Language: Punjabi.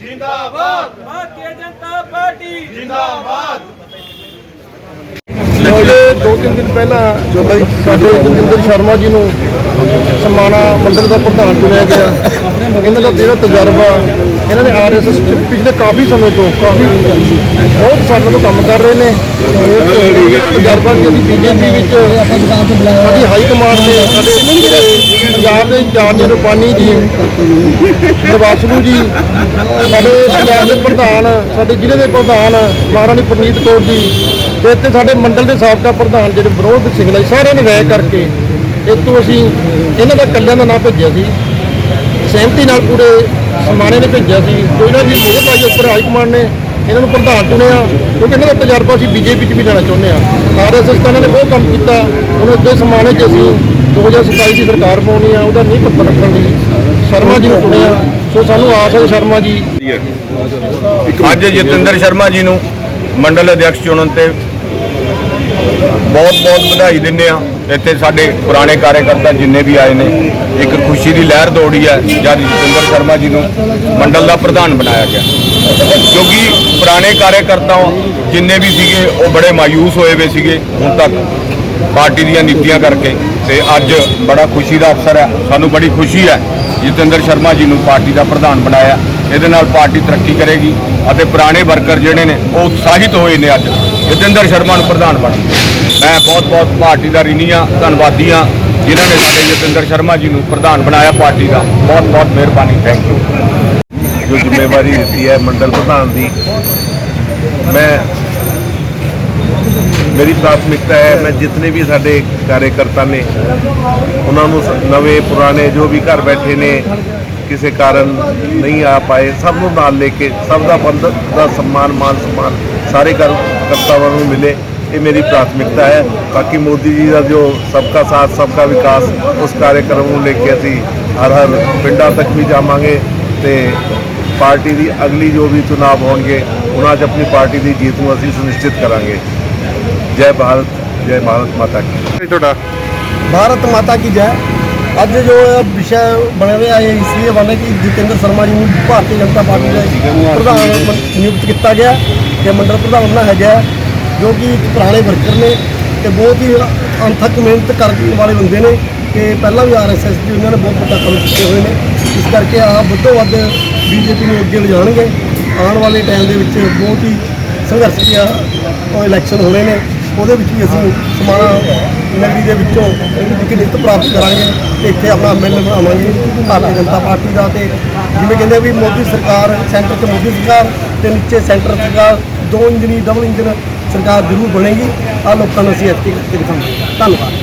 ਜਿੰਦਾਬਾਦ। ਭਾਰਤੀ ਜਨਤਾ ਪਾਰਟੀ। ਜਿੰਦਾਬਾਦ। ਪਿਛਲੇ ਦੋ ਤਿੰਨ ਦਿਨ ਪਹਿਲਾਂ ਸਾਡੇ ਜਗਿੰਦਰ ਸ਼ਰਮਾ ਜੀ ਨੂੰ ਸਮਾਣਾ ਮੰਡਲ ਦਾ ਪ੍ਰਧਾਨ ਚੁਣਿਆ ਗਿਆ। ਇਹਨਾਂ ਦਾ ਜਿਹੜਾ ਤਜਰਬਾ ਇਹਨਾਂ ਨੇ ਆਰਐਸਐਸ ਪਿਛਲੇ ਕਾਫੀ ਸਮੇਂ ਤੋਂ ਕਾਫੀ ਬਹੁਤ ਸਾਲਾਂ ਤੋਂ ਕੰਮ ਕਰ ਰਹੇ ਨੇ। ਇਹ ਤਜਰਬਾ ਕਿ ਅਸੀਂ ਬੀਜੇਪੀ ਵਿੱਚ ਸਾਡੀ ਹਾਈ ਕਮਾਂਡ ਦੇ ਸਾਡੇ ਪੰਜਾਬ ਦੇ ਇੰਚਾਰਜ ਰੁਪਾਨੀ ਜੀ ਨਿਵਾਸੂ ਜੀ, ਸਾਡੇ ਪੰਜਾਬ ਦੇ ਪ੍ਰਧਾਨ, ਸਾਡੇ ਜ਼ਿਲ੍ਹੇ ਦੇ ਪ੍ਰਧਾਨ, ਮਹਾਰਾਣੀ ਪ੍ਰਨੀਤ ਕੌਰ ਜੀ, ਤੇ ਇੱਥੇ ਸਾਡੇ ਮੰਡਲ ਦੇ ਸਾਬਕਾ ਪ੍ਰਧਾਨ ਜਿਹੜੇ ਵਿਰੋਧ ਸਿੰਘਲਾ ਜੀ, ਸਾਰਿਆਂ ਨੇ ਰਾਏ ਕਰਕੇ ਇਤੋਂ ਅਸੀਂ ਇਹਨਾਂ ਦਾ ਕੱਲਿਆਂ ਦਾ ਨਾਂ ਭੇਜਿਆ ਸੀ। ਸਹਿਮਤੀ ਨਾਲ ਪੂਰੇ ਸਮਾਣੇ ਨੇ ਭੇਜਿਆ ਸੀ। ਕੋਈ ਨਾ ਜੀ, ਮੇਰੇ ਭਾਈ ਉੱਪਰ ਹਾਈ ਕਮਾਂਡ ਨੇ, ਇਹਨਾਂ ਨੂੰ ਪ੍ਰਧਾਨ ਚੁਣਿਆ। ਕਿਉਂਕਿ ਇਹਨਾਂ ਦਾ ਤਜਰਬਾ ਅਸੀਂ ਬੀਜੇਪੀ 'ਚ ਵੀ ਜਾਣਾ ਚਾਹੁੰਦੇ ਆ ਆਰਐਸਐਸ ਤਾਂ ਇਹਨਾਂ ਨੇ ਬਹੁਤ ਕੰਮ ਕੀਤਾ। ਹੁਣ ਅੱਗੇ ਸਮਾਣੇ 'ਚ ਅਸੀਂ 2027 ਦੀ ਸਰਕਾਰ ਪਾਉਣੀ ਆ, ਉਹਦਾ ਨਹੀਂ ਪੱਤਰ ਰੱਖਣ ਲਈ ਸ਼ਰਮਾ ਜੀ ਨੂੰ ਚੁਣਿਆ। ਸੋ ਸਾਨੂੰ ਆਸ ਹੈ ਸ਼ਰਮਾ ਜੀ ਅੱਜ ਜਤਿੰਦਰ ਸ਼ਰਮਾ ਜੀ ਨੂੰ ਮੰਡਲ ਅਧਿਕਸ਼ ਚੁਣਨ ਤੇ ਬਹੁਤ ਬਹੁਤ ਵਧਾਈ ਦਿੰਦੇ ਆ। ਇੱਥੇ ਸਾਡੇ ਪੁਰਾਣੇ ਕਾਰਜਕਰਤਾ ਜਿੰਨੇ ਵੀ ਆਏ ਨੇ, ਇੱਕ ਖੁਸ਼ੀ ਦੀ ਲਹਿਰ ਦੌੜੀ ਹੈ ਜਦ ਜਤਿੰਦਰ ਸ਼ਰਮਾ ਜੀ ਨੂੰ ਮੰਡਲ ਦਾ ਪ੍ਰਧਾਨ ਬਣਾਇਆ ਗਿਆ। ਕਿਉਂਕਿ ਪੁਰਾਣੇ ਕਾਰਜਕਰਤਾ ਜਿੰਨੇ ਵੀ ਸੀਗੇ, ਉਹ ਬੜੇ ਮਾਯੂਸ ਹੋਏ ਹੋਏ ਸੀਗੇ, ਹੁਣ ਤੱਕ ਪਾਰਟੀ ਦੀਆਂ ਨੀਤੀਆਂ ਕਰਕੇ ਤੇ ਅੱਜ ਬੜਾ ਖੁਸ਼ੀ ਦਾ ਅਵਸਰ ਹੈ, ਸਾਨੂੰ ਬੜੀ ਖੁਸ਼ੀ ਹੈ, ਜਤਿੰਦਰ ਸ਼ਰਮਾ ਜੀ ਨੂੰ ਪਾਰਟੀ ਦਾ ਪ੍ਰਧਾਨ ਬਣਾਇਆ, ਇਹਦੇ ਨਾਲ ਪਾਰਟੀ ਤਰੱਕੀ ਕਰੇਗੀ ਅਤੇ ਪੁਰਾਣੇ ਵਰਕਰ ਜਿਹੜੇ ਨੇ, ਉਹ ਉਤਸ਼ਾਹਿਤ ਹੋਏ ਨੇ ਅੱਜ, ਜਤਿੰਦਰ ਸ਼ਰਮਾ ਨੂੰ ਪ੍ਰਧਾਨ ਬਣ ਮੈਂ ਬਹੁਤ ਬਹੁਤ ਪਾਰਟੀ ਦਾ ਰਿਣੀ ਹਾਂ, ਧੰਨਵਾਦੀ ਹਾਂ, ਜਿਨ੍ਹਾਂ ਨੇ ਸਾਡੇ ਜਤਿੰਦਰ ਸ਼ਰਮਾ ਜੀ ਨੂੰ ਪ੍ਰਧਾਨ ਬਣਾਇਆ ਪਾਰਟੀ ਦਾ। ਬਹੁਤ ਬਹੁਤ ਮਿਹਰਬਾਨੀ ਥੈਂਕ ਯੂ ਜੋ ਜ਼ਿੰਮੇਵਾਰੀ ਦਿੱਤੀ ਹੈ ਮੰਡਲ ਪ੍ਰਧਾਨ ਦੀ, ਮੈਂ ਮੇਰੀ ਪ੍ਰਾਥਮਿਕਤਾ ਹੈ, ਮੈਂ ਜਿਤਨੇ ਵੀ ਸਾਡੇ ਕਾਰਜਕਰਤਾ ਨੇ, ਉਹਨਾਂ ਨੂੰ ਨਵੇਂ, ਪੁਰਾਣੇ ਜੋ ਵੀ ਘਰ ਬੈਠੇ ਨੇ, ਕਿਸੇ ਕਾਰਨ ਨਹੀਂ ਆ ਪਾਏ, ਸਭ ਨੂੰ ਨਾਲ ਲੈ ਕੇ, ਸਭ ਦਾ ਬੰਦ, ਦਾ ਸਨਮਾਨ, ਮਾਨ ਸਨਮਾਨ ਸਾਰੇ ਕਰਤਾਵਾਂ ਨੂੰ ਮਿਲੇ, ਇਹ ਮੇਰੀ ਪ੍ਰਾਥਮਿਕਤਾ ਹੈ। ਬਾਕੀ ਮੋਦੀ ਜੀ ਦਾ ਜੋ ਸਬਕਾ ਸਾਥ, ਸਬਕਾ ਵਿਕਾਸ, ਉਸ ਕਾਰਜਕ੍ਰਮ ਨੂੰ ਲੈ ਕੇ ਅਸੀਂ ਹਰ ਹਰ ਪਿੰਡਾਂ ਤੱਕ ਵੀ ਜਾਵਾਂਗੇ ਤੇ ਪਾਰਟੀ ਦੀ ਅਗਲੀ ਜੋ ਵੀ ਚੁਣਾਵ ਹੋਣਗੇ, ਉਹਨਾਂ 'ਚ ਆਪਣੀ ਪਾਰਟੀ ਦੀ ਜੀਤ ਨੂੰ ਅਸੀਂ ਸੁਨਿਸ਼ਚਿਤ ਕਰਾਂਗੇ। ਜੈ ਭਾਰਤ ਜੈ ਭਾਰਤ ਮਾਤਾ ਕੀ ਤੁਹਾਡਾ? ਭਾਰਤ ਮਾਤਾ ਕੀ ਜੈ। ਅੱਜ ਜੋ ਵਿਸ਼ਾ ਬਣਿਆ ਹੋਇਆ ਹੈ ਇਸ ਲਈ ਬਣੇ ਕਿ ਜਤਿੰਦਰ ਸ਼ਰਮਾ ਜੀ ਨੂੰ ਭਾਰਤੀ ਜਨਤਾ ਪਾਰਟੀ ਦੇ ਪ੍ਰਧਾਨ ਨਿਯੁਕਤ ਕੀਤਾ ਗਿਆ ਤੇ ਮੰਡਲ ਪ੍ਰਧਾਨ ਬਣਾਇਆ ਗਿਆ ਜੋ ਕਿ ਇੱਕ ਪੁਰਾਣੇ ਵਰਕਰ ਨੇ ਤੇ ਬਹੁਤ ਹੀ ਅੰਥਕ ਮਿਹਨਤ ਕਰਨ ਵਾਲੇ ਬੰਦੇ ਨੇ ਤੇ ਪਹਿਲਾਂ ਵੀ ਆਰਐਸਐਸ ਦੀ ਉਹਨਾਂ ਨੇ ਬਹੁਤ ਵੱਡਾ ਕੰਮ ਕੀਤੇ ਹੋਏ ਨੇ। ਇਸ ਕਰਕੇ ਆ ਵੱਧੋ ਵੱਧ ਬੀਜੇਪੀ ਨੂੰ ਅੱਗੇ ਲਿਜਾਣਗੇ। ਆਉਣ ਵਾਲੇ ਟਾਈਮ ਦੇ ਵਿੱਚ ਬਹੁਤ ਹੀ ਸੰਘਰਸ਼ ਦੀਆਂ ਉਹ ਇਲੈਕਸ਼ਨ ਹੋਣੇ ਨੇ। ਉਹਦੇ ਵਿੱਚ ਵੀ ਅਸੀਂ ਸਮਾਣਾ ਨਗਰੀ ਦੇ ਵਿੱਚੋਂ ਇੱਕ ਜਿੱਤ ਪ੍ਰਾਪਤ ਕਰਾਂਗੇ ਤੇ ਇੱਥੇ ਆਪਣਾ ਮਿਲ ਬਣਾਵਾਂਗੇ ਭਾਰਤੀ ਜਨਤਾ ਪਾਰਟੀ ਦਾ ਤੇ ਜਿਵੇਂ ਕਹਿੰਦੇ ਵੀ ਮੋਦੀ ਸਰਕਾਰ, ਸੈਂਟਰ 'ਚ ਮੋਦੀ ਸਰਕਾਰ ਤੇ ਨੀਚੇ ਸੈਂਟਰ ਸਰਕਾਰ, ਦੋ ਇੰਜਨੀ, ਡਬਲ ਇੰਜਨ ਸਰਕਾਰ ਜ਼ਰੂਰ ਬਣੇਗੀ। ਆ ਲੋਕਾਂ ਨੂੰ ਅਸੀਂ ਇੱਥੇ ਕਰਕੇ ਦਿਖਾਵਾਂਗੇ। ਧੰਨਵਾਦ।